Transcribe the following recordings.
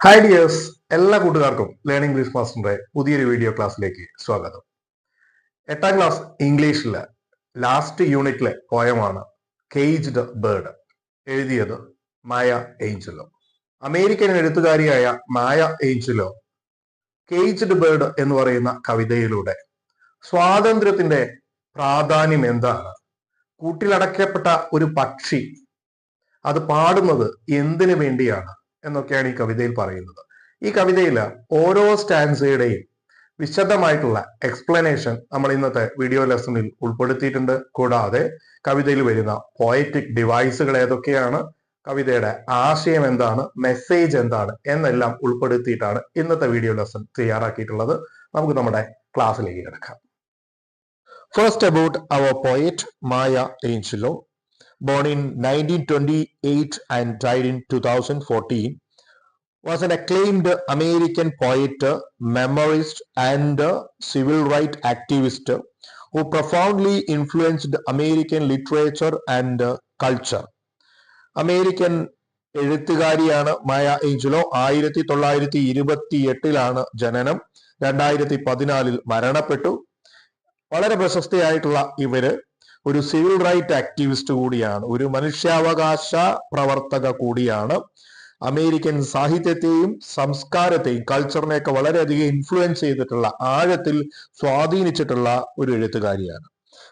Hi dears എല്ലാ കൂട്ടുകാർക്കും learning English മാസ്റ്ററിന്റെ പുതിയൊരു വീഡിയോ ക്ലാസ്സിലേക്ക് സ്വാഗതം. എട്ടാം ക്ലാസ് ഇംഗ്ലീഷിലെ ലാസ്റ്റ് യൂണിറ്റിലെ പോയമാണ് കേജ്ഡ് ബേർഡ് എഴുതിയത് മായ ഏഞ്ചലോ അമേരിക്കൻ എഴുത്തുകാരിയായ മായ ഏഞ്ചലോ കേജ്ഡ് ബേർഡ് എന്ന് പറയുന്ന കവിതയിലൂടെ സ്വാതന്ത്ര്യത്തിന്റെ പ്രാധാന്യം എന്താണ്? കൂട്ടിലടക്കപ്പെട്ട ഒരു പക്ഷി അത് പാടുന്നത് എന്തിനു വേണ്ടിയാണ്? എന്നൊക്കെയാണ് ഈ കവിതയിൽ പറയുന്നത്. ഈ കവിതയിൽ ഓരോ സ്റ്റാൻസയുടെയും വിശദമായിട്ടുള്ള എക്സ്പ്ലനേഷൻ നമ്മൾ ഇന്നത്തെ വീഡിയോ ലെസണിൽ ഉൾപ്പെടുത്തിയിട്ടുണ്ട്. കൂടാതെ കവിതയിൽ വരുന്ന പോയറ്റിക് ഡിവൈസുകൾ ഏതൊക്കെയാണ് കവിതയുടെ ആശയം എന്താണ് മെസ്സേജ് എന്താണ് എന്നെല്ലാം ഉൾപ്പെടുത്തിയിട്ടാണ് ഇന്നത്തെ വീഡിയോ ലെസൺ തയ്യാറാക്കിയിട്ടുള്ളത്. നമുക്ക് നമ്മുടെ ക്ലാസ്സിലേക്ക് കിടക്കാം. First about our poet Maya Angelou born in 1928 and died in 2014, was an acclaimed American poet, memoirist, and civil rights activist who profoundly influenced American literature and culture. American എഴുത്തുകാരിയാണ് Maya Angelou ആയിരത്തി തൊള്ളായിരത്തി ഇരുപത്തി എട്ടിലാണ് ജനനം രണ്ടായിരത്തി പതിനാലിൽ മരണപ്പെട്ടു വളരെ പ്രശസ്തയായിട്ടുള്ള ഇവർ ഒരു സിവിൽ റൈറ്റ് ആക്ടിവിസ്റ്റ് കൂടിയാണ് ഒരു മനുഷ്യാവകാശ പ്രവർത്തക കൂടിയാണ്. അമേരിക്കൻ സാഹിത്യത്തെയും സംസ്കാരത്തെയും കൾച്ചറിനെയൊക്കെ വളരെയധികം ഇൻഫ്ലുവൻസ് ചെയ്തിട്ടുള്ള ആഴത്തിൽ സ്വാധീനിച്ചിട്ടുള്ള ഒരു എഴുത്തുകാരിയാണ്.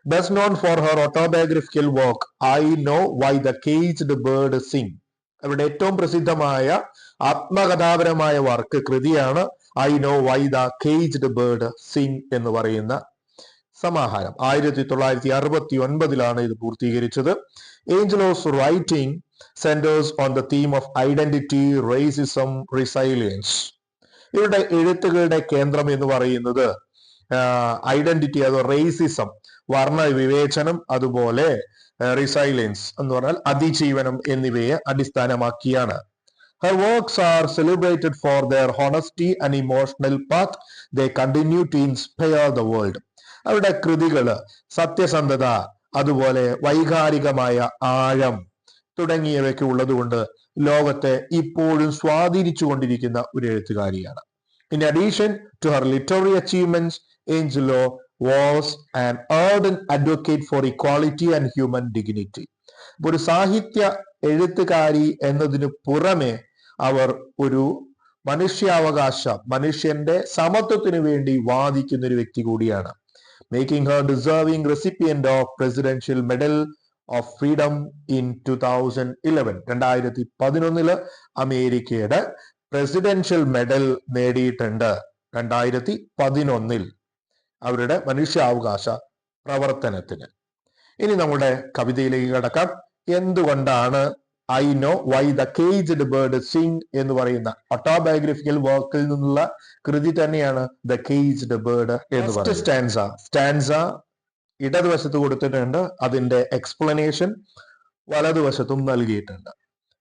Best known for her autobiographical work I know why the caged bird sing അവരുടെ ഏറ്റവും പ്രസിദ്ധമായ ആത്മകഥാപരമായ വർക്ക് കൃതിയാണ് I know why the caged bird sing എന്ന് പറയുന്ന സമാഹാരം ആയിരത്തി തൊള്ളായിരത്തി അറുപത്തി ഒൻപതിലാണ് ഇത് പൂർത്തീകരിച്ചത് Angelou's writing centres on the theme of identity racism resilience ഇവരുടെ എഴുത്തുകളുടെ കേന്ദ്രം എന്ന് പറയുന്നത് ഐഡന്റിറ്റി അതോ റേസിസം വർണ വിവേചനം അതുപോലെ റിസൈലൻസ് എന്ന് പറഞ്ഞാൽ അതിജീവനം എന്നിവയെ അടിസ്ഥാനമാക്കിയാണ് Her works are celebrated for their honesty and emotional path. They continue to inspire the world. അവരുടെ കൃതികൾ സത്യസന്ധത അതുപോലെ വൈകാരികമായ ആഴം തുടങ്ങിയവയൊക്കെ ഉള്ളതുകൊണ്ട് ലോകത്തെ ഇപ്പോഴും സ്വാധീനിച്ചു കൊണ്ടിരിക്കുന്ന ഒരു എഴുത്തുകാരിയാണ്. In addition to her literary achievements Angelou was and ardent advocate for equality and human dignity ഒരു സാഹിത്യ എഴുത്തുകാരി എന്നതിനു പുറമെ അവർ ഒരു മനുഷ്യാവകാശ മനുഷ്യന്റെ സമത്വത്തിനു വേണ്ടി വാദിക്കുന്ന ഒരു വ്യക്തി കൂടിയാണ് making her deserving recipient of Presidential Medal of Freedom in 2011. രണ്ടായിരത്തി പതിനൊന്നിൽ അമേരിക്കയുടെ പ്രസിഡൻഷ്യൽ മെഡൽ നേടിയിട്ടുണ്ട് രണ്ടായിരത്തി പതിനൊന്നിൽ അവരുടെ മനുഷ്യാവകാശ പ്രവർത്തനത്തിന് ഇനി നമ്മുടെ കവിതയിലേക്ക് കടക്കാം എന്തുകൊണ്ടാണ് I know why the caged bird sing എന്ന് പറയുന്ന ഓട്ടോബയോഗ്രഫിക്കൽ വർക്കിൽ നിന്നുള്ള കൃതി തന്നെയാണ് ദ കേജ്ഡ് ബേർഡ് എന്ന് പറയുന്നത്. സ്റ്റാൻസ സ്റ്റാൻസ ഇടതുവശത്ത് കൊടുത്തിട്ടുണ്ട്. അതിന്റെ എക്സ്പ്ലനേഷൻ വലതുവശത്തും നൽകിയിട്ടുണ്ട്.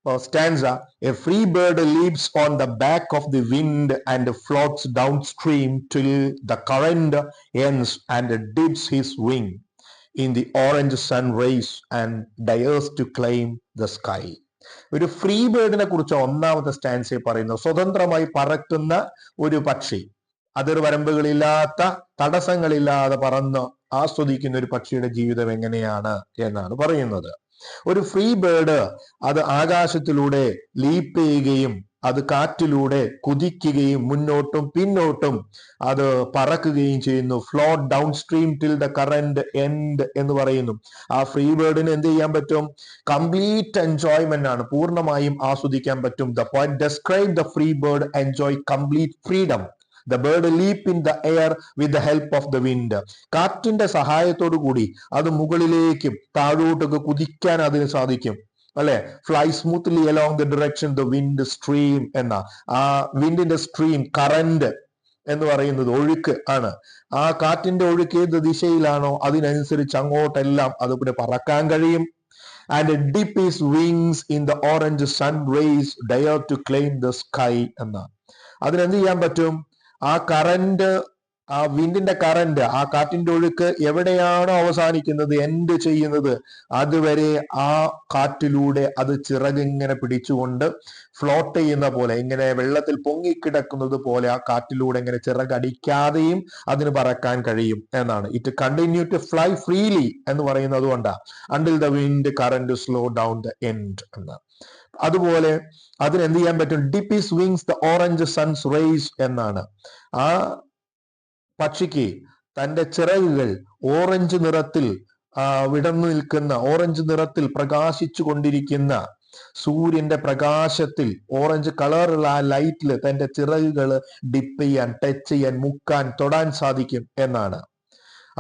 Stanza a free bird leaves on the back of the wind and floats downstream till the current ends and dips his wing in the orange sun rays and dares to claim the sky ഒരു free ബേർഡിനെ കുറിച്ച് ഒന്നാമത്തെ സ്റ്റാൻസിൽ പറയുന്നു. സ്വതന്ത്രമായി പറക്കുന്ന ഒരു പക്ഷി. അതിർവരമ്പുകളില്ലാത്ത തടസ്സങ്ങളില്ലാതെ പറന്ന് ആസ്വദിക്കുന്ന ഒരു പക്ഷിയുടെ ജീവിതം എങ്ങനെയാണ് എന്നാണ് പറയുന്നത്. ഒരു ഫ്രീ ബേർഡ് അത് ആകാശത്തിലൂടെ ലീപ്പ് ചെയ്യുകയും അത് കാറ്റിലൂടെ കുതിക്കുകയും മുന്നോട്ടും പിന്നോട്ടും അത് പറക്കുകയും ചെയ്യുന്നു. Float downstream till the current end എന്ന് പറയുന്നു. ആ ഫ്രീ ബേർഡിന് എന്ത് ചെയ്യാൻ പറ്റും? കംപ്ലീറ്റ് എൻജോയ്മെന്റ് ആണ്. പൂർണമായും ആസ്വദിക്കാൻ പറ്റും. The point describe the free bird enjoy complete freedom the bird leap in the air with the help of the wind കാറ്റിന്റെ സഹായത്തോടു കൂടി അത് മുകളിലേക്കും താഴോട്ടൊക്കെ കുതിക്കാൻ അതിന് സാധിക്കും. അല്ലെ? Fly smoothly along the direction the wind stream എന്ന. ആ വിൻഡിന്റെ സ്ട്രീം കറന്റ് എന്ന് പറയുന്നത് ഒഴുക്ക് ആണ്. ആ കാറ്റിന്റെ ഒഴുക്ക് ഏത് ദിശയിലാണോ അതിനനുസരിച്ച് അങ്ങോട്ടെല്ലാം അത് പിന്നെ പറക്കാൻ കഴിയും. And dip his wings in the orange sun rays dare to claim the sky എന്ന അതിനെന്ത് ചെയ്യാൻ പറ്റും? ആ കറന്റ് ആ വിൻഡിന്റെ കറന്റ് ആ കാറ്റിന്റെ ഒഴുക്ക് എവിടെയാണോ അവസാനിക്കുന്നത് എൻഡ് ചെയ്യുന്നത് അതുവരെ ആ കാറ്റിലൂടെ അത് ചിറകിങ്ങനെ പിടിച്ചുകൊണ്ട് ഫ്ലോട്ട് ചെയ്യുന്ന പോലെ ഇങ്ങനെ വെള്ളത്തിൽ പൊങ്ങിക്കിടക്കുന്നത് പോലെ ആ കാറ്റിലൂടെ ഇങ്ങനെ ചിറകടിക്കാതെയും അതിന് പറക്കാൻ കഴിയും എന്നാണ്. It continue to fly freely എന്ന് പറയുന്നത് അതുകൊണ്ടാണ് until the wind current slow down the end എന്ന്. അതുപോലെ അതിന് എന്ത് ചെയ്യാൻ പറ്റും? Dip his wings the orange suns rays എന്നാണ്. ആ പക്ഷിക്ക് തന്റെ ചിറകുകൾ ഓറഞ്ച് നിറത്തിൽ വിടർന്നു നിൽക്കുന്ന ഓറഞ്ച് നിറത്തിൽ പ്രകാശിച്ചു കൊണ്ടിരിക്കുന്ന സൂര്യന്റെ പ്രകാശത്തിൽ ഓറഞ്ച് കളറുള്ള ആ ലൈറ്റിൽ തന്റെ ചിറകുകൾ ഡിപ്പ് ചെയ്യാൻ ടച്ച് ചെയ്യാൻ മുക്കാൻ തൊടാൻ സാധിക്കും എന്നാണ്.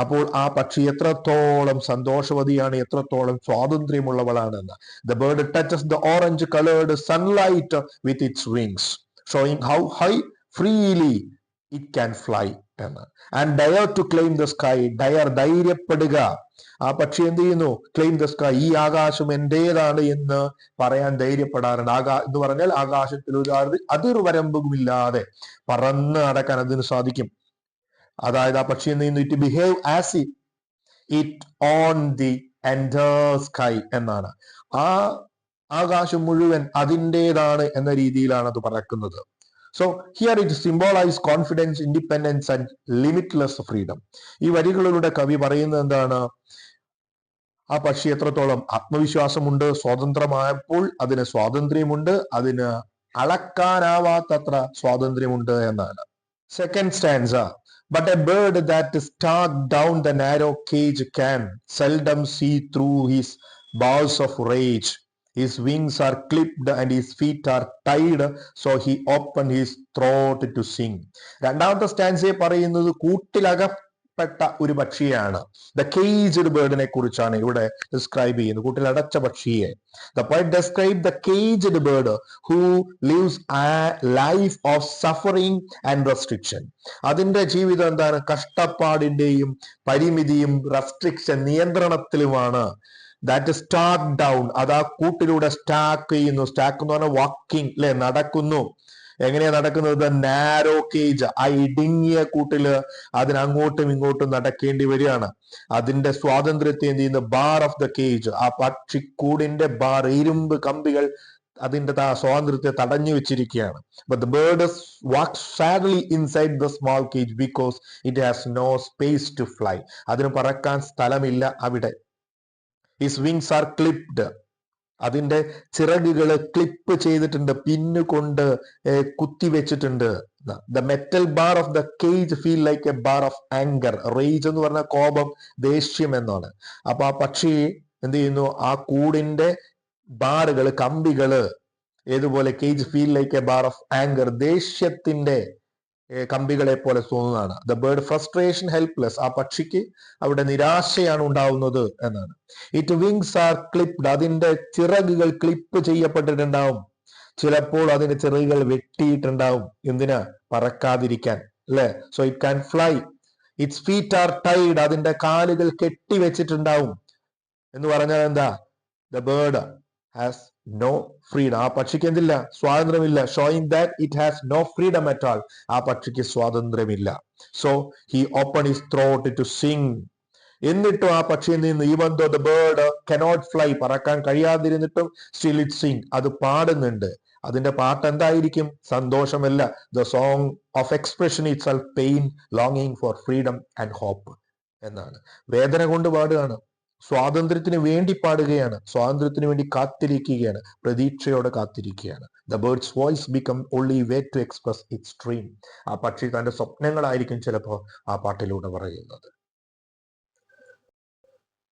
അപ്പോൾ ആ പക്ഷി എത്രത്തോളം സന്തോഷവതിയാണ് എത്രത്തോളം സ്വാതന്ത്ര്യമുള്ളവളാണെന്ന്. The bird touches the orange coloured sunlight with its wings showing how high freely it can fly എന്ന്. And dare to claim the sky dare ധൈര്യപ്പെടുക. ആ പക്ഷി എന്ത് ചെയ്യുന്നു? ക്ലെയിം ദ സ്കൈ ഈ ആകാശം എന്റേതാണ് എന്ന് പറയാൻ ധൈര്യപ്പെടാറുണ്ട്. ആകാ എന്ന് പറഞ്ഞാൽ ആകാശത്തിൽ ഒരു അതിർ അതിർവരമ്പുമില്ലാതെ പറന്ന് നടക്കാൻ അതിന് സാധിക്കും. അതായത് ആ പക്ഷി എന്ത് ചെയ്യുന്നു? It behave as it own the entire sky എന്നാണ്. ആ ആകാശം മുഴുവൻ അതിന്റെതാണ് എന്ന രീതിയിലാണ് അത് പറക്കുന്നത്. So here it symbolize confidence independence and limitless freedom ഈ വരികളിലൂടെ കവി പറയുന്നത് എന്താണ്? ആ പക്ഷി എത്രത്തോളം ആത്മവിശ്വാസമുണ്ട് സ്വാതന്ത്ര്യമായപ്പോൾ അതിന് സ്വാതന്ത്ര്യമുണ്ട് അതിന് അളക്കാനാവാത്തത്ര സ്വാതന്ത്ര്യമുണ്ട് എന്നാണ്. Second stanza but a bird that stuck down the narrow cage can seldom see through his bars of rage his wings are clipped and his feet are tied so he open his throat to sing രണ്ടാമത്തെ സ്റ്റാൻസയെ പറയുന്നത് കൂട്ടിലകപ്പെട്ട ഒരു പക്ഷിയാണ്. The caged ബേർഡിനെ കുറിച്ചാണ് ഇവിടെ describe ചെയ്യുന്നത്. കൂട്ടിലടച്ച പക്ഷിയെ. The point describe the caged bird who lives a life of suffering and restriction അതിന്റെ ജീവിതം എന്താണ്? കഷ്ടപ്പാടിന്റെയും പരിമിതിയും റെസ്ട്രിക്ഷൻ നിയന്ത്രണത്തിലുമാണ്. ദാറ്റ് സ്റ്റാക്ക് ഡൗൺ അത് ആ കൂട്ടിലൂടെ സ്റ്റാക്ക് ചെയ്യുന്നു. സ്റ്റാക്ക് എന്ന് പറഞ്ഞാൽ വാക്കിംഗ് അല്ലെ നടക്കുന്നു. എങ്ങനെയാ നടക്കുന്നത്? നാരോ കേജ് ആ ഇടുങ്ങിയ കൂട്ടിൽ അതിനങ്ങോട്ടും ഇങ്ങോട്ടും നടക്കേണ്ടി വരികയാണ്. അതിന്റെ സ്വാതന്ത്ര്യത്തെ എന്ത് ചെയ്യുന്നു? ബാർ ഓഫ് ദ കേജ് ആ പക്ഷിക്കൂടിന്റെ ബാർ ഇരുമ്പ് കമ്പികൾ അതിന്റെ സ്വാതന്ത്ര്യത്തെ തടഞ്ഞു വെച്ചിരിക്കുകയാണ്. But the bird walk sadly inside the small cage because it has no space to fly അതിന് പറക്കാൻ സ്ഥലമില്ല അവിടെ. ഹിസ് വിങ്സ് ആർ ക്ലിപ്ഡ് അതിന്റെ ചിറകുകൾ ക്ലിപ്പ് ചെയ്തിട്ടുണ്ട് പിന്നു കൊണ്ട് കുത്തിവെച്ചിട്ടുണ്ട് കുത്തി വെച്ചിട്ടുണ്ട്. The metal bar of the cage feel like a bar of anger rage എന്ന് പറഞ്ഞ കോപം ദേഷ്യം എന്നാണ്. അപ്പൊ ആ പക്ഷി എന്ത് ചെയ്യുന്നു? ആ കൂടിന്റെ ബാറുകൾ കമ്പികൾ ഏതുപോലെ cage feel like a bar of anger ദേഷ്യത്തിന്റെ കമ്പികളെ പോലെ തോന്നുന്നതാണ്. ദ ബേർഡ് ഫ്രസ്ട്രേഷൻ ഹെൽപ്ലെസ് ആ പക്ഷിക്ക് അവിടെ നിരാശയാണ് ഉണ്ടാവുന്നത് എന്നാണ്. ഇറ്റ് വിങ്സ് ആർ ക്ലിപ്ഡ് അതിന്റെ ചിറകുകൾ ക്ലിപ്പ് ചെയ്യപ്പെട്ടിട്ടുണ്ടാവും. ചിലപ്പോൾ അതിന്റെ ചിറകുകൾ വെട്ടിയിട്ടുണ്ടാവും. എന്തിനാ? പറക്കാതിരിക്കാൻ. അല്ലെ? So it can fly its feet are tied അതിന്റെ കാലുകൾ കെട്ടി വെച്ചിട്ടുണ്ടാവും എന്ന് പറഞ്ഞാൽ എന്താ? The bird has no freedom ആ പക്ഷിക്ക് എന്തില്ല? സ്വാതന്ത്ര്യമില്ല. Showing that it has no freedom at all ആ പക്ഷിക്ക് സ്വാതന്ത്ര്യമില്ല. So he open his throat to sing എന്നിട്ടും ആ പക്ഷിയിൽ നിന്ന് even though the bird cannot fly പറക്കാൻ കഴിയാതിരുന്നിട്ടും സ്റ്റിൽ ഇറ്റ് സിംഗ് അത് പാടുന്നുണ്ട്. അതിന്റെ പാട്ട് എന്തായിരിക്കും? സന്തോഷമല്ല. The song of expression itself pain ലോങ്ങിങ് for freedom and hope എന്നാണ്. വേദന കൊണ്ട് പാടുകയാണ്. സ്വാതന്ത്ര്യത്തിന് വേണ്ടി പാടുകയാണ്. സ്വാതന്ത്ര്യത്തിന് വേണ്ടി കാത്തിരിക്കുകയാണ്. പ്രതീക്ഷയോടെ കാത്തിരിക്കുകയാണ്. The bird's voice become only way to express its dream ആ പക്ഷി തന്റെ സ്വപ്നങ്ങളായിരിക്കും ചിലപ്പോൾ ആ പാട്ടിലൂടെ പറയുന്നത്.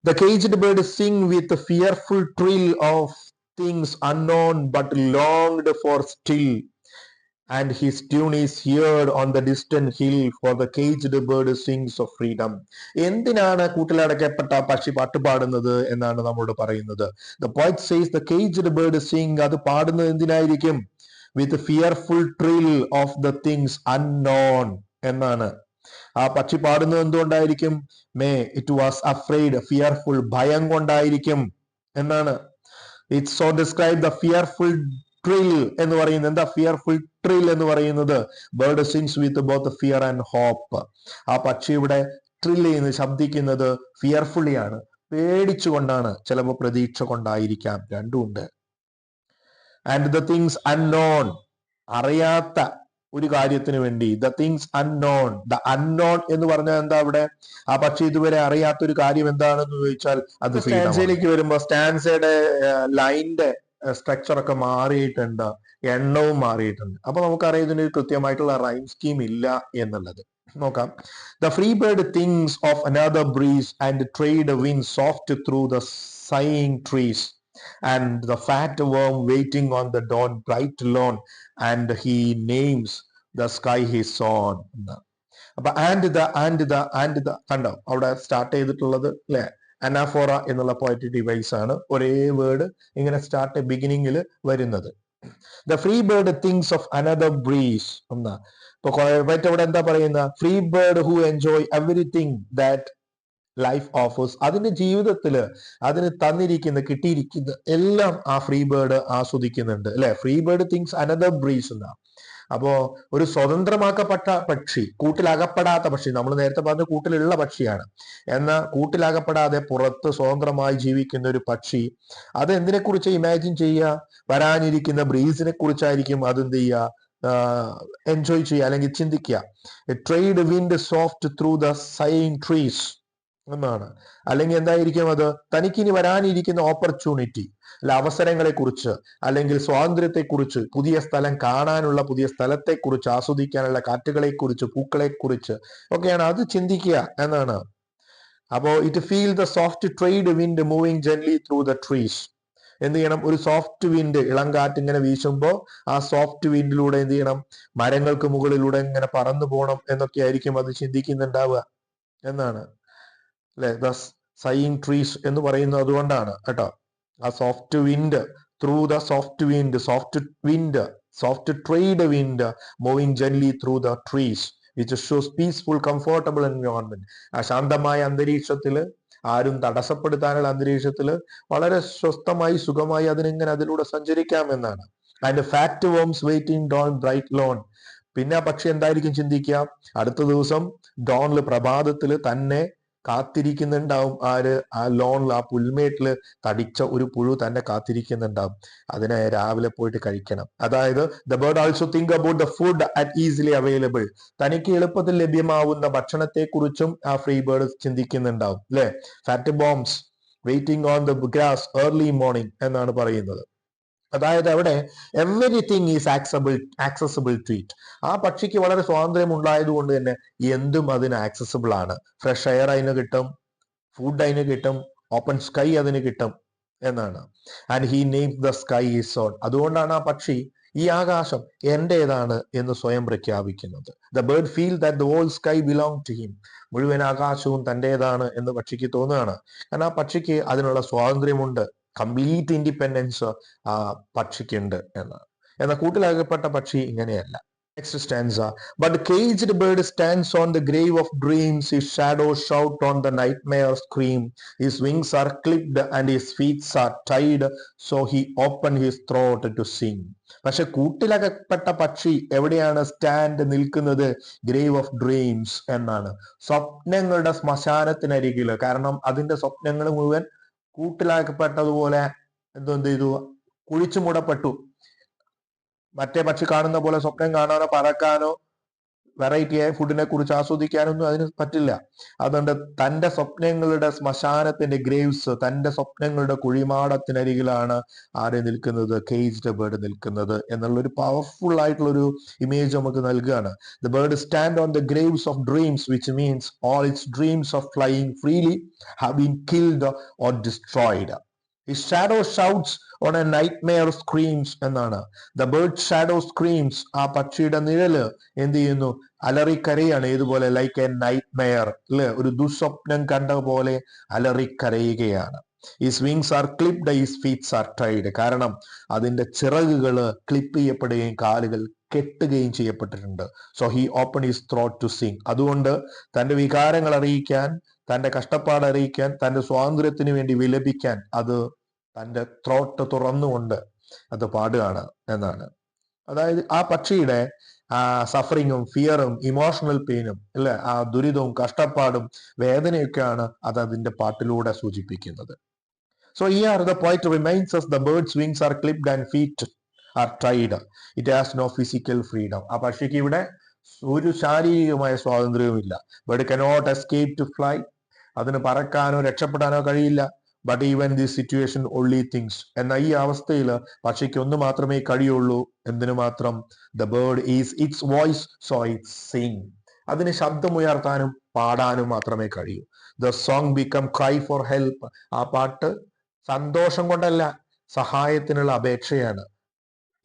The caged bird sing with fearful trill of things unknown but longed for still. And his tune is heard on the distant hill, for the caged bird sings of freedom. എന്തിനാണ് കൂട്ടിലടക്കപ്പെട്ട പക്ഷി പാട്ട് പാടുന്നത് എന്നാണ് നമ്മളോട് പറയുന്നത്? The poet says the caged bird sing അത് പാടുന്നത് എന്തിനായിരിക്കും? With fearful trill of the things unknown എന്നാണ്. ആ പക്ഷി പാടുന്നത് എന്തുകൊണ്ടായിരിക്കും? May it was afraid fearful ഭയം കൊണ്ടായിരിക്കും എന്നാണ്. It so describe the fearful trill എന്ന് പറയുന്നത്. എന്താ? ഫിയർഫുൾ ട്രിൽ എന്ന് പറയുന്നത് bird sings with both fear and hope ആ പക്ഷി ഇവിടെ ട്രിൽ ചെയ്യുന്ന ശബ്ദിക്കുന്നത് ഫിയർഫുള്ളിയാണ് പേടിച്ചുകൊണ്ടാണ് ചിലപ്പോൾ പ്രതീക്ഷ കൊണ്ടായിരിക്കാം. രണ്ടുമുണ്ട് ആൻഡ് ദ തിങ്സ് അൺനോൺ അറിയാത്ത ഒരു കാര്യത്തിന് വേണ്ടി the things unknown the unknown എന്ന് പറഞ്ഞാൽ എന്താ അവിടെ? ആ പക്ഷി ഇതുവരെ അറിയാത്ത ഒരു കാര്യം എന്താണെന്ന് ചോദിച്ചാൽ അത് സ്റ്റാൻസയിലേക്ക് വരുമ്പോ സ്റ്റാൻസയുടെ ലൈനിന്റെ സ്ട്രക്ചർ ഒക്കെ മാറിയിട്ടുണ്ട്. എണ്ണവും മാറിയിട്ടുണ്ട്. അപ്പൊ നമുക്കറിയാം ഇതിന് കൃത്യമായിട്ടുള്ള റൈം സ്കീം ഇല്ല എന്നുള്ളത്. നോക്കാം. The free bird thinks of another breeze and trade win soft through the sighing trees and the fat worm waiting on the dawn bright lawn and he names the sky his own. അപ്പൊ and the and the and the കണ്ടോ? അവിടെ start ചെയ്തിട്ടുള്ളത് അല്ലെ അനാഫോറ എന്നുള്ള പോയറ്റി device ആണ്. ഒരേ word ഇങ്ങനെ start ബിഗിനിങ്ങിൽ വരുന്നത്. The free bird thinks of another breeze ഒന്ന്. ഇപ്പൊ പറ്റ് അവിടെ എന്താ പറയുന്ന? Free bird who enjoy everything that life offers അതിന്റെ ജീവിതത്തിൽ അതിന് തന്നിരിക്കുന്ന കിട്ടിയിരിക്കുന്ന എല്ലാം ആ ഫ്രീ ബേർഡ് ആസ്വദിക്കുന്നുണ്ട്. അല്ലെ? Free bird thinks another breeze എന്നാ. അപ്പോ ഒരു സ്വതന്ത്രമാക്കപ്പെട്ട പക്ഷി കൂട്ടിലകപ്പെടാത്ത പക്ഷി നമ്മൾ നേരത്തെ പറഞ്ഞ കൂട്ടിലുള്ള പക്ഷിയാണ്. എന്നാൽ കൂട്ടിലകപ്പെടാതെ പുറത്ത് സ്വതന്ത്രമായി ജീവിക്കുന്ന ഒരു പക്ഷി അത് എന്തിനെ കുറിച്ച് ഇമാജിൻ ചെയ്യുക? വരാനിരിക്കുന്ന ബ്രീസിനെ കുറിച്ചായിരിക്കും അതെന്ത് ചെയ്യുക? എൻജോയ് ചെയ്യുക അല്ലെങ്കിൽ ചിന്തിക്കുക. Trade wind soft through the sighing trees എന്നാണ്. അല്ലെങ്കിൽ എന്തായിരിക്കും അത്? തനിക്കിനി വരാനിരിക്കുന്ന ഓപ്പർച്യൂണിറ്റി അല്ല അവസരങ്ങളെ കുറിച്ച് അല്ലെങ്കിൽ സ്വാതന്ത്ര്യത്തെ കുറിച്ച് പുതിയ സ്ഥലം കാണാനുള്ള പുതിയ സ്ഥലത്തെ കുറിച്ച് ആസ്വദിക്കാനുള്ള കാറ്റുകളെ കുറിച്ച് പൂക്കളെ കുറിച്ച് ഒക്കെയാണ് അത് ചിന്തിക്കുക എന്നാണ്. അപ്പോ it feel the soft trade wind moving gently through the trees എന്ത് ചെയ്യണം? ഒരു സോഫ്റ്റ് വിൻഡ് ഇളം കാറ്റ് ഇങ്ങനെ വീശുമ്പോൾ ആ സോഫ്റ്റ് വിൻഡിലൂടെ എന്ത് ചെയ്യണം? മരങ്ങൾക്ക് മുകളിലൂടെ ഇങ്ങനെ പറന്നു പോകണം എന്നൊക്കെ ആയിരിക്കും അത് ചിന്തിക്കുന്നുണ്ടാവുക എന്നാണ്. അല്ലെ? ദ സൈയിങ് ട്രീസ് എന്ന് പറയുന്നത് അതുകൊണ്ടാണ് കേട്ടോ. ആ soft wind through the soft wind soft wind soft trade wind moving gently through the trees which shows peaceful comfortable environment ആ ശാന്തമായ അന്തരീക്ഷത്തിൽ ആരും തടസ്സപ്പെടുത്താനുള്ള അന്തരീക്ഷത്തിൽ വളരെ സ്വസ്ഥമായി സുഖമായി അതിനിങ്ങനെ അതിലൂടെ സഞ്ചരിക്കാമെന്നാണ് and fat worms waiting dawn bright lawn പിന്നെ പക്ഷെ എന്തായിരിക്കും ചിന്തിക്കുക? അടുത്ത ദിവസം ഡോണിൽ പ്രഭാതത്തിൽ തന്നെ കാത്തിരിക്കുന്നുണ്ടാവും. ആര് ആ ലോണിൽ ആ പുൽമേട്ടിൽ തടിച്ച ഒരു പുഴു തന്നെ കാത്തിരിക്കുന്നുണ്ടാവും. അതിനെ രാവിലെ പോയിട്ട് കഴിക്കണം. അതായത് the bird also think about the food at easily available തനിക്ക് എളുപ്പത്തിൽ ലഭ്യമാവുന്ന ഭക്ഷണത്തെ കുറിച്ചും ആ ഫ്രീ ബേർഡ് ചിന്തിക്കുന്നുണ്ടാവും. അല്ലെ fat worms waiting on the grass early morning എന്നാണ് പറയുന്നത്. അതായത് അവിടെ everything is accessible accessible to it ആ പക്ഷിക്ക് വളരെ സ്വാതന്ത്ര്യം ഉണ്ടായതുകൊണ്ട് തന്നെ എന്തും അതിന് ആക്സസിബിൾ ആണ്. ഫ്രഷ് എയർ അതിന് കിട്ടും ഫുഡ് അതിന് കിട്ടും ഓപ്പൺ സ്കൈ അതിന് കിട്ടും എന്നാണ്. And he name the sky his own അതുകൊണ്ടാണ് ആ പക്ഷി ഈ ആകാശം എന്റേതാണ് എന്ന് സ്വയം പ്രഖ്യാപിക്കുന്നത്. The bird feel that the whole sky belong to him മുഴുവൻ ആകാശവും തന്റെതാണ് എന്ന് പക്ഷിക്ക് തോന്നുകയാണ്. കാരണം ആ പക്ഷിക്ക് അതിനുള്ള സ്വാതന്ത്ര്യമുണ്ട്. കംപ്ലീറ്റ് ഇൻഡിപെൻഡൻസ് ആ പക്ഷിക്കുണ്ട് എന്ന്. എന്നാൽ കൂട്ടിലകപ്പെട്ട പക്ഷി ഇങ്ങനെയല്ല. Next stanza but caged bird stands on the grave of dreams his shadow shout on the nightmare his wings are clipped and his feets are tied so he open his throat to sing പക്ഷെ കൂട്ടിലകപ്പെട്ട പക്ഷി എവിടെയാണ് stand നിൽക്കുന്നത്? Grave of dreams എന്നാണ്. സ്വപ്നങ്ങളുടെ ശ്മശാനത്തിനരികിൽ. കാരണം അതിന്റെ സ്വപ്നങ്ങൾ മുഴുവൻ കൂട്ടിലാക്കപ്പെട്ടതുപോലെ എന്തെന്ത് ചെയ്തു? കുഴിച്ചു മൂടപ്പെട്ടു. മറ്റേ പക്ഷി കാണുന്ന പോലെ സ്വപ്നം കാണാനോ പറക്കാനോ വെറൈറ്റി ആയ ഫുഡിനെ കുറിച്ച് ആസ്വദിക്കാനൊന്നും അതിന് പറ്റില്ല. അതുകൊണ്ട് തന്റെ സ്വപ്നങ്ങളുടെ ശ്മശാനത്തിന്റെ ഗ്രേവ്സ് തന്റെ സ്വപ്നങ്ങളുടെ കുഴിമാടത്തിനരികിലാണ് ആര് നിൽക്കുന്നത്? കേജ്ഡ് ബേർഡ് നിൽക്കുന്നത് എന്നുള്ള ഒരു പവർഫുൾ ആയിട്ടുള്ള ഒരു ഇമേജ് നമുക്ക് നൽകുകയാണ് the bird stand on the graves of dreams which means all its dreams of flying freely have been killed or destroyed shadow shouts on a nightmare screams എന്നാണ്. The bird shadow screams ആ പക്ഷിയുടെ നിഴൽ എന്ത് ചെയ്യുന്നു? അലറിക്കരയാണ്. ഏതുപോലെ like A night Meyer അല്ലെ ഒരു ദുസ്വപ്നം കണ്ട പോലെ അലറിക്കരയുകയാണ്. His swings are clipped his feet are tied കാരണം അതിന്റെ ചിറകുകൾ ക്ലിപ്പ് ചെയ്യപ്പെടുകയും കാലുകൾ കെട്ടുകയും ചെയ്യപ്പെട്ടിട്ടുണ്ട്. So he open his throat to sing അതുകൊണ്ട് തന്റെ വികാരങ്ങൾ അറിയിക്കാൻ തന്റെ കഷ്ടപ്പാട് അറിയിക്കാൻ തന്റെ സ്വാതന്ത്ര്യത്തിന് വേണ്ടി വിലപിക്കാൻ അത് തന്റെ ത്രോട്ട് തുറന്നുകൊണ്ട് അത് പാടുകയാണ് എന്നാണ്. അതായത് ആ പക്ഷിയുടെ ആ സഫറിങ്ങും ഫിയറും ഇമോഷണൽ പെയിനും അല്ലെ? ആ ദുരിതവും കഷ്ടപ്പാടും വേദനയൊക്കെയാണ് അത് അതിന്റെ പാട്ടിലൂടെ സൂചിപ്പിക്കുന്നത്. സോ ഈ are the point remains the bird's wings are clipped and feet are tried it has no physical freedom ആ പക്ഷിക്ക് ഇവിടെ ഒരു ശാരീരികമായ സ്വാതന്ത്ര്യവുമില്ല. But cannot escape to fly അതിന് പറക്കാനോ രക്ഷപ്പെടാനോ കഴിയില്ല. But even the situation only things എന്ന ഈ അവസ്ഥയിൽ പക്ഷിക്ക് ഒന്ന് മാത്രമേ കഴിയുള്ളൂ. എന്തിനു മാത്രം? The bird is its voice so its sing അതിന് ശബ്ദമുയർത്താനും പാടാനും മാത്രമേ കഴിയൂ. The song become cry for help ആ പാട്ട് സന്തോഷം കൊണ്ടല്ല സഹായത്തിനുള്ള അപേക്ഷയാണ്.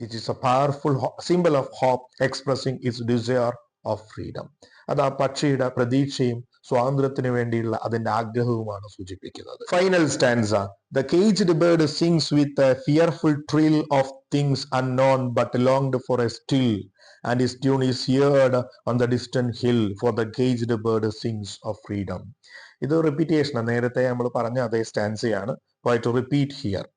It is a powerful symbol of hope expressing its desire of freedom അത് ആ പക്ഷിയുടെ പ്രതീക്ഷയും സ്വാതന്ത്ര്യത്തിന് വേണ്ടിയുള്ള അതിന്റെ ആഗ്രഹവുമാണ് സൂചിപ്പിക്കുന്നത്. Final stanza the caged bird sings with a fearful trill of things unknown but longed for a still and his tune is heard on the distant hill for the caged bird sings of freedom ഇത് repetition നേരത്തെ നമ്മൾ പറഞ്ഞ അതേ സ്റ്റാൻസയാണ് to repeat here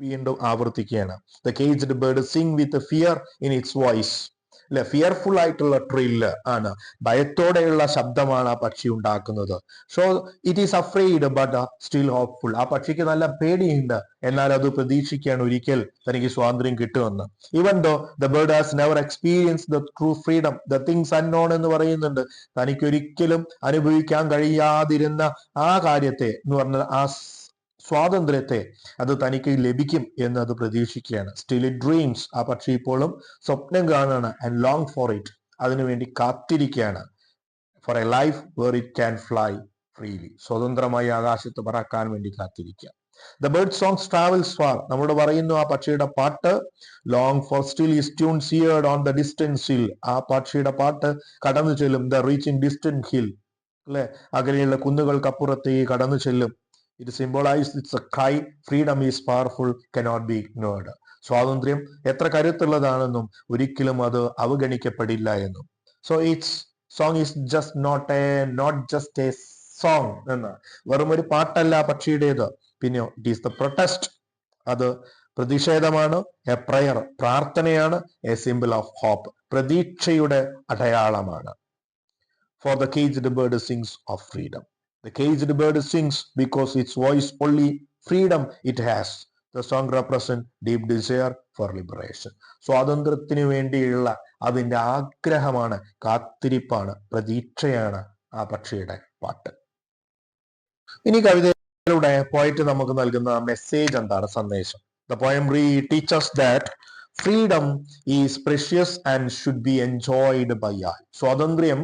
വീണ്ടും ആവർത്തിക്കുകയാണ്. The caged bird sing with fear in its voice അല്ലെ? Fearful ആയിട്ടുള്ള trill ആണ്. ഭയത്തോടെയുള്ള ശബ്ദമാണ് ആ പക്ഷി ഉണ്ടാക്കുന്നത്. So it is afraid but still hopeful ആ പക്ഷിക്ക് നല്ല പേടിയുണ്ട്. എന്നാൽ അത് പ്രതീക്ഷിക്കാൻ ഒരിക്കൽ തനിക്ക് സ്വാതന്ത്ര്യം കിട്ടുമെന്ന്. Even though the bird has never experience the true freedom the things unknown എന്ന് പറയുന്നുണ്ട്. തനിക്കൊരിക്കലും അനുഭവിക്കാൻ കഴിയാതിരുന്ന ആ കാര്യത്തെ എന്ന് പറഞ്ഞാൽ ആ സ്വാതന്ത്ര്യത്തെ അത് തനിക്ക് ലഭിക്കും എന്ന് അത് പ്രതീക്ഷിക്കുകയാണ്. സ്റ്റിൽ ഇറ്റ് ഡ്രീംസ് ആ പക്ഷി ഇപ്പോഴും സ്വപ്നം കാണുകയാണ് ആൻഡ് ലോങ് ഫോർ ഇറ്റ് അതിനുവേണ്ടി കാത്തിരിക്കുകയാണ്. For a life where it can fly freely സ്വതന്ത്രമായി ആകാശത്ത് പറക്കാൻ വേണ്ടി കാത്തിരിക്കുക. The bird songs travels far നമ്മളോട് പറയുന്നു ആ പക്ഷിയുടെ പാട്ട് long for still his tune heard on the distance hill ആ പക്ഷിയുടെ പാട്ട് കടന്നു ചെല്ലും. ദ റീച്ചിങ് ഡിസ്റ്റൻസ് ഹിൽ അല്ലെ? അകലെയുള്ള കുന്നുകൾക്കപ്പുറത്തേക്ക് കടന്നു ചെല്ലും. It symbolize its a cry freedom is powerful cannot be ignored സ്വാതന്ത്ര്യം എത്ര കരുത്തുള്ളതാണെന്നും ഒരിക്കലും അത് അവഗണിക്കപ്പെടില്ല എന്നും. So its song is just not a note just a song എന്ന്. വെറും ഒരു പാട്ടല്ല പക്ഷിയുടേത്. പിന്നെയോ ഇറ്റ് ഈസ് ദ പ്രൊട്ടസ്റ്റ് അത് പ്രതിഷേധമാണ് എ പ്രയർ പ്രാർത്ഥനയാണ് എ സിമ്പിൾ ഓഫ് ഹോപ്പ് പ്രതീക്ഷയുടെ അടയാളമാണ്. For the caged bird sings of freedom The caged bird sings because its voice only freedom it has. The song represent deep desire for liberation. സ്വാതന്ത്ര്യത്തിന് വേണ്ടിയുള്ള അതിന്റെ ആഗ്രഹമാണ് കാത്തിരിപ്പാണ് പ്രതീക്ഷയാണ് ആ പക്ഷിയുടെ പാട്ട് ഇനി കവിതയിലൂടെ പോയിട്ട് നമുക്ക് നൽകുന്ന മെസ്സേജ് എന്താണ് സന്ദേശം the poem re teachers that freedom is precious and should be enjoyed by all സ്വാതന്ത്ര്യം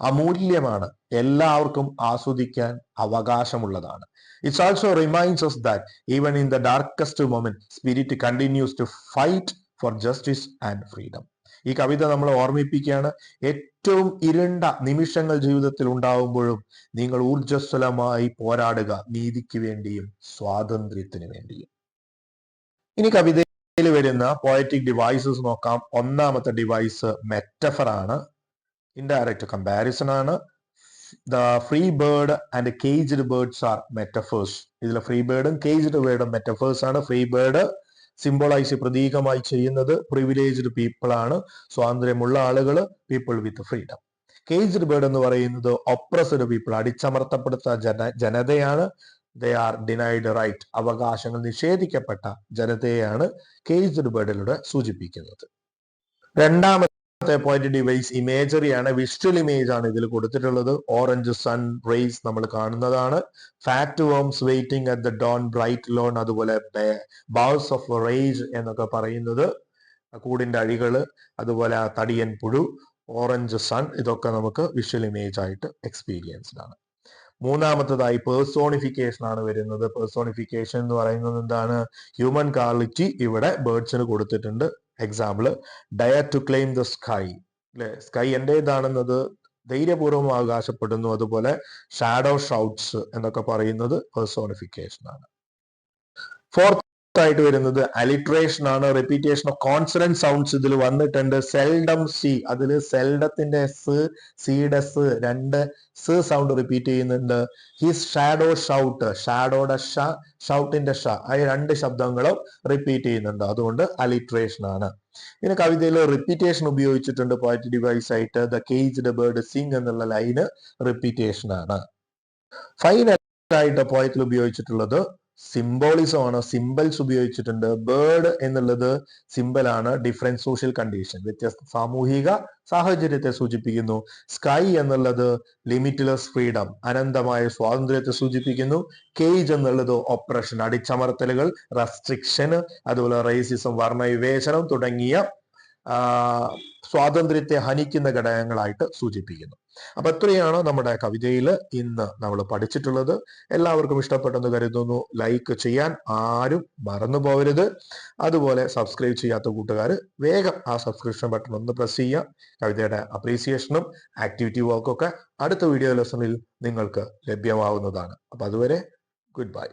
അമൂല്യമാണ്. എല്ലാവർക്കും ആസ്വദിക്കാൻ അവകാശമുള്ളതാണ്. It's also reminds us that even in the darkest moment spirit continues to fight for justice and freedom ഈ കവിത നമ്മൾ ഓർമ്മിപ്പിക്കുകയാണ്. ഏറ്റവും ഇരുണ്ട നിമിഷങ്ങൾ ജീവിതത്തിൽ ഉണ്ടാവുമ്പോഴും നിങ്ങൾ ഊർജസ്വലമായി പോരാടുക നീതിക്ക് വേണ്ടിയും സ്വാതന്ത്ര്യത്തിന് വേണ്ടിയും. ഇനി കവിതയിൽ വരുന്ന പോയറ്റിക് ഡിവൈസസ് നോക്കാം. ഒന്നാമത്തെ ഡിവൈസ് മെറ്റഫർ ആണ്. ഇൻഡയറക്റ്റ് കമ്പാരിസൺ ആണ്. The free bird and caged birds are metaphors ഇതിൽ ഫ്രീ ബേർഡും കേജ്ഡ് ബേർഡും മെറ്റഫേഴ്സ് ആണ്. ഫ്രീ ബേർഡ് സിംബോളൈസ് പ്രതീകമായി ചെയ്യുന്നത് പ്രിവിലേജ്ഡ് പീപ്പിൾ ആണ്. സ്വാതന്ത്ര്യമുള്ള ആളുകൾ people with freedom caged bird എന്ന് പറയുന്നത് ഒപ്രസ്ഡ് പീപ്പിൾ അടിച്ചമർത്തപ്പെടുത്ത ജന ജനതയാണ്. ദേ ആർ ഡിനൈഡ് റൈറ്റ് അവകാശങ്ങൾ നിഷേധിക്കപ്പെട്ട ജനതയെയാണ് കേജ്ഡ് ബേർഡിലൂടെ സൂചിപ്പിക്കുന്നത്. രണ്ടാമത്തെ പോയിന്റ് ഡിവൈസ് ഇമേജറി ആണ് വിഷ്വൽ ഇമേജ് ആണ് ഇതിൽ കൊടുത്തിട്ടുള്ളത്. ഓറഞ്ച് സൺ റേസ് നമ്മൾ കാണുന്നതാണ്. Fat worms waiting at the dawn bright lawn അതുപോലെ ബൗസ് ഓഫ് റേജ് എന്നൊക്കെ പറയുന്നത്. കൂടിന്റെ അഴികൾ അതുപോലെ ആ തടിയൻ പുഴു ഓറഞ്ച് സൺ ഇതൊക്കെ നമുക്ക് വിഷ്വൽ ഇമേജ് ആയിട്ട് എക്സ്പീരിയൻസ്ഡ് ആണ് മൂന്നാമത്തതായി പേഴ്സോണിഫിക്കേഷൻ ആണ് വരുന്നത്. പേഴ്സോണിഫിക്കേഷൻ എന്ന് പറയുന്നത് എന്താണ്? ഹ്യൂമൻ ക്വാളിറ്റി ഇവിടെ ബേർഡ്സിന് കൊടുത്തിട്ടുണ്ട്. Example dare to claim the sky അല്ലെ സ്കൈ എന്റേതാണെന്നത് ധൈര്യപൂർവം അവകാശപ്പെടുന്നു. അതുപോലെ ഷാഡോ ഷൗട്ട്സ് എന്നൊക്കെ പറയുന്നത് പേഴ്സോണിഫിക്കേഷൻ ആണ്. ഫോർത്ത് ആയിട്ട് വരുന്നത്. അലിട്രേഷൻ ആണ് റിപ്പീറ്റേഷൻ ഓഫ് കോൺസണന്റ് സൗണ്ട്സ് ഇതിൽ വന്നിട്ടുണ്ട്. സെൽഡം സി അതിൽ സെൽഡത്തിന്റെ സ് സിയുടെ സ് രണ്ട് സ് സൗണ്ട് റിപ്പീറ്റ് ചെയ്യുന്നുണ്ട്. ഹിസ് ഷാഡോ ഷൗട്ട് ഷാഡോയുടെ ഷ ഷൗട്ടിന്റെ ഷ ആ രണ്ട് ശബ്ദങ്ങളും റിപ്പീറ്റ് ചെയ്യുന്നുണ്ട്. അതുകൊണ്ട് അലിട്രേഷൻ ആണ്. പിന്നെ കവിതയിൽ റിപ്പീറ്റേഷൻ ഉപയോഗിച്ചിട്ടുണ്ട്. പോയറ്റ് ഡിവൈസ് ആയിട്ട് ദ കേജ്ഡ് ബേർഡ് സിംഗ് എന്നുള്ള ലൈന് റിപ്പീറ്റേഷൻ ആണ്. ഫൈനൽ ആയിട്ട് പോയത്തിൽ ഉപയോഗിച്ചിട്ടുള്ളത് സിംബോളിസം ആണ് സിംബൽസ് ഉപയോഗിച്ചിട്ടുണ്ട് ബേർഡ് എന്നുള്ളത് സിംബലാണ് ഡിഫറെന്റ് സോഷ്യൽ കണ്ടീഷൻ വ്യത്യസ്ത സാമൂഹിക സാഹചര്യത്തെ സൂചിപ്പിക്കുന്നു. സ്കൈ എന്നുള്ളത് ലിമിറ്റ്ലെസ് ഫ്രീഡം അനന്തമായ സ്വാതന്ത്ര്യത്തെ സൂചിപ്പിക്കുന്നു. കേജ് എന്നുള്ളത് ഓപ്പറേഷൻ അടിച്ചമർത്തലുകൾ റെസ്ട്രിക്ഷൻ അതുപോലെ റേസിസം വർണവിവേചനം തുടങ്ങിയ സ്വാതന്ത്ര്യത്തെ ഹനിക്കുന്ന ഘടകങ്ങളായിട്ട് സൂചിപ്പിക്കുന്നു. അപ്പൊ ഇത്രയാണ് നമ്മുടെ കവിതയിൽ ഇന്ന് നമ്മൾ പഠിച്ചിട്ടുള്ളത്. എല്ലാവർക്കും ഇഷ്ടപ്പെട്ടെന്ന് കരുതുന്നു. ലൈക്ക് ചെയ്യാൻ ആരും മറന്നു പോകരുത് അതുപോലെ സബ്സ്ക്രൈബ് ചെയ്യാത്ത കൂട്ടുകാർ വേഗം ആ സബ്സ്ക്രിപ്ഷൻ ബട്ടൺ ഒന്ന് പ്രസ് ചെയ്യുക. കവിതയുടെ അപ്രീസിയേഷനും ആക്ടിവിറ്റി വർക്കും ഒക്കെ അടുത്ത വീഡിയോ ലെസണിൽ നിങ്ങൾക്ക് ലഭ്യമാവുന്നതാണ്. അപ്പൊ അതുവരെ ഗുഡ് ബൈ